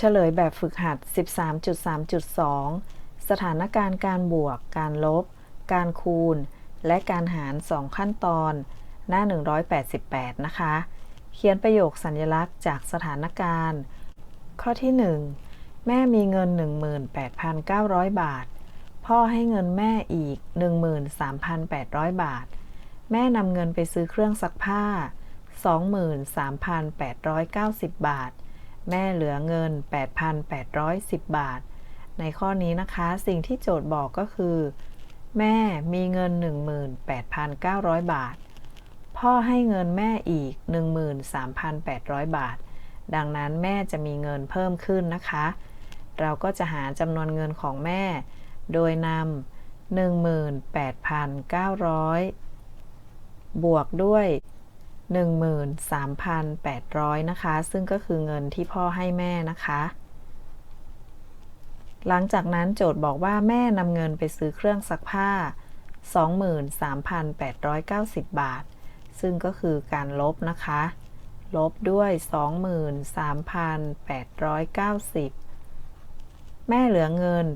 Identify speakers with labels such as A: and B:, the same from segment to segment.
A: เฉลยแบบฝึกหัด 13.3.2 สถานการณ์การบวก การลบ การคูณ และการหาร 2 ขั้นตอน หน้า 188 นะคะ เขียนประโยคสัญลักษณ์จากสถานการณ์ ข้อที่ 1 แม่มีเงิน 18,900 บาท พ่อให้เงินแม่อีก 13,800 บาท แม่นำเงินไปซื้อเครื่องซักผ้า 23,890 บาท แม่เหลือเงิน 8,810 บาท ในข้อนี้นะคะสิ่งที่โจทย์บอกก็คือ แม่มีเงิน 18,900 บาท พ่อให้เงินแม่อีก 13,800 บาท ดังนั้นแม่จะมีเงินเพิ่มขึ้นนะคะ เราก็จะหาจำนวนเงินของแม่ โดยนำ18,900 บวกด้วย 13,800 นะคะ ซึ่งก็คือเงินที่พ่อให้แม่นะคะ หลังจากนั้นโจทย์บอกว่าแม่นำเงินไปซื้อเครื่องซักผ้า 23,890 บาท ซึ่งก็คือการลบนะคะ ลบด้วย 23,890 แม่เหลือเงิน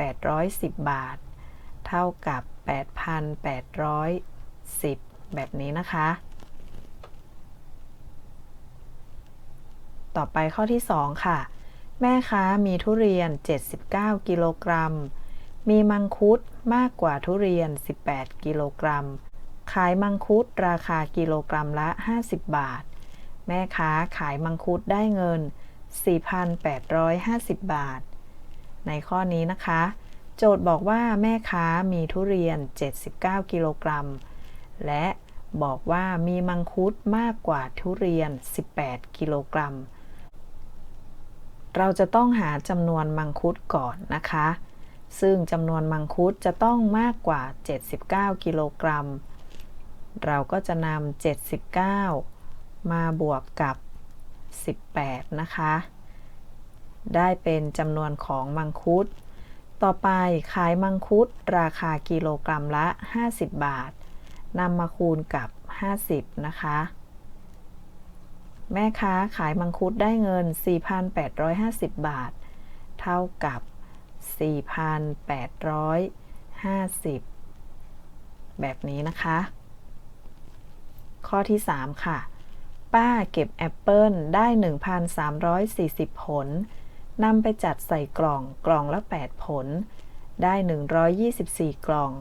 A: 8,810 บาท เท่ากับ 8,810 แบบนี้นะคะ ต่อไปข้อที่ 2 ค่ะ แม่ค้ามีทุเรียน 79 กิโลกรัม มีมังคุดมากกว่าทุเรียน 18 กิโลกรัม ขายมังคุดราคากิโลกรัมละ 50 บาท แม่ค้าขายมังคุดได้เงิน 4,850 บาท ในข้อนี้นะคะ โจทย์บอกว่าแม่ค้ามีทุเรียน 79 กิโลกรัม และบอกว่ามีมังคุดมากกว่าทุเรียน 18 กิโลกรัม เราจะต้องหาจำนวนมังคุดก่อนนะคะ ซึ่งจำนวนมังคุดจะต้องมากกว่า 79 กิโลกรัม เราก็จะนำ79 มาบวกกับ 18 นะคะ ได้เป็นจำนวนของมังคุด ต่อไปขายมังคุดราคากิโลกรัมละ 50 บาทนำมาคูณกับ 50 นะคะ แม่ค้าขายมังคุดได้เงิน 4,850 บาท เท่ากับ 4,850 แบบนี้นะคะ ข้อที่ 3 ค่ะ ป้าเก็บแอปเปิลได้ 1,340 ผลนำไปจัดใส่กล่องกล่องละ 8 ผล ได้ 124 กล่อง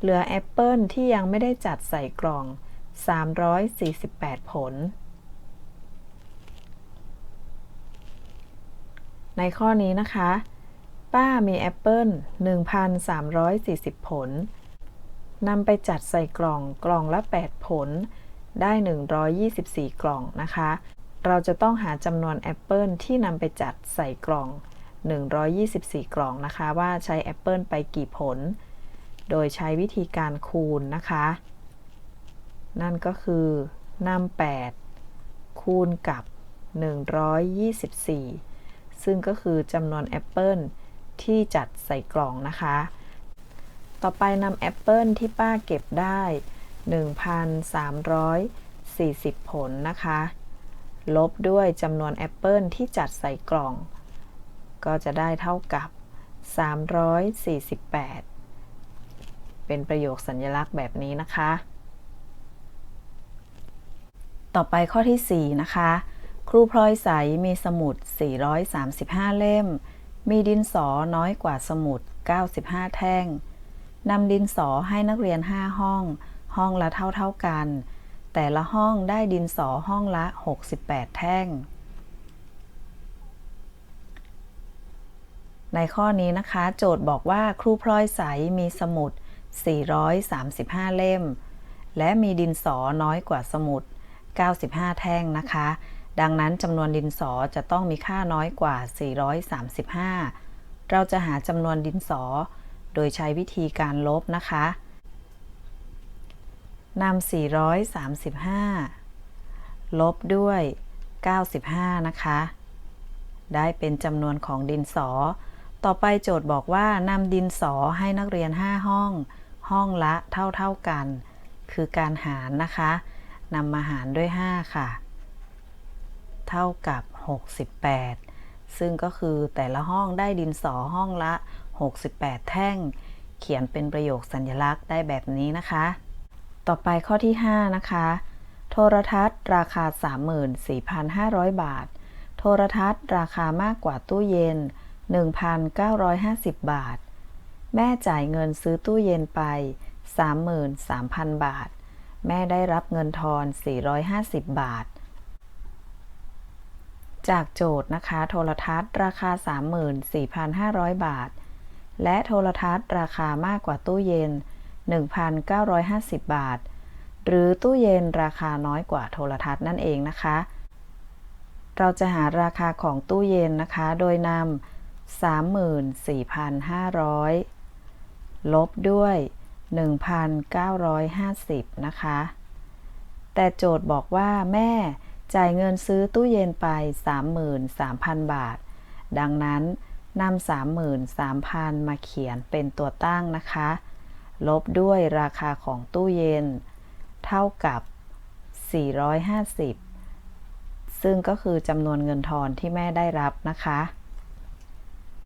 A: เหลือแอปเปิลที่ยังไม่ได้จัดใส่กล่อง 348 ผล ในข้อนี้นะคะ ป้ามีแอปเปิล1,340 ผลนำไปจัดใส่กล่องกล่องละ 8 ผล ได้ 124 กล่องนะคะ เราจะต้องหาจำนวนแอปเปิลที่นำไปจัดใส่กล่อง 124 กล่องนะคะ ว่าใช้แอปเปิลไปกี่ผล โดยใช้วิธีการคูณนะคะ นั่นก็คือนำ8 คูณกับ 124 ซึ่งก็คือจำนวนแอปเปิลที่จัดใส่กล่องนะคะ ต่อไปนำแอปเปิลที่ป้าเก็บได้ 1,340 ผลนะคะ ลบด้วยจำนวนแอปเปิลที่จัดใส่กล่อง ก็จะได้เท่ากับ 348 เป็นประโยคสัญลักษณ์แบบนี้นะคะ ต่อไปข้อที่ 4 นะคะ ครูพลอยใสมีสมุด 435 เล่ม มีดินสอน้อยกว่าสมุด 95 แท่ง นำดินสอให้นักเรียน 5 ห้อง ห้องละเท่าเท่ากัน แต่ละห้องได้ดินสอห้องละ 68 แท่ง ในข้อนี้นะคะ โจทย์บอกว่าครูพลอยใสมีสมุด 435 เล่ม และมีดินสอน้อยกว่าสมุด 95 แท่งนะคะ ดังนั้นจำนวนดินสอจะต้องมีค่าน้อยกว่า 435 เราจะหาจำนวนดินสอ โดยใช้วิธีการลบนะคะนำ435 ลบด้วย 95 นะคะ ได้เป็นจำนวนของดินสอ ต่อไปโจทย์บอกว่านำดินสอให้นักเรียน 5 ห้อง ห้องละเท่าเท่ากัน คือการหารนะคะนำมาหารด้วย 5 ค่ะ เท่ากับ 68 ซึ่งก็คือแต่ละห้องได้ดินสอห้องละ 68 แท่ง เขียนเป็นประโยคสัญลักษณ์ได้แบบนี้นะคะ ต่อไปข้อที่ 5 นะคะ โทรทัศน์ ราคา 34,500 บาท โทรทัศน์ ราคามากกว่าตู้เย็น 1,950 บาท แม่จ่ายเงินซื้อตู้เย็นไป 33,000 บาท แม่ได้รับเงินทอน 450 บาท จากโจทย์นะคะ โทรทัศน์ราคา 34,500 บาท และโทรทัศน์ราคามากกว่าตู้เย็น 1,950 บาท หรือตู้เย็นราคาน้อยกว่าโทรทัศน์นั่นเองนะคะ เราจะหาราคาของตู้เย็นนะคะ โดยนำ34,500 ลบด้วย 1,950 นะคะ แต่โจทย์บอกว่าแม่ จ่ายเงินซื้อตู้เย็นไป 33,000 บาท ดังนั้นนำ33,000 มาเขียนเป็นตัวตั้งนะคะ ลบด้วยราคาของตู้เย็น เท่ากับ 450 ซึ่งก็คือจำนวนเงินทอนที่แม่ได้รับนะคะ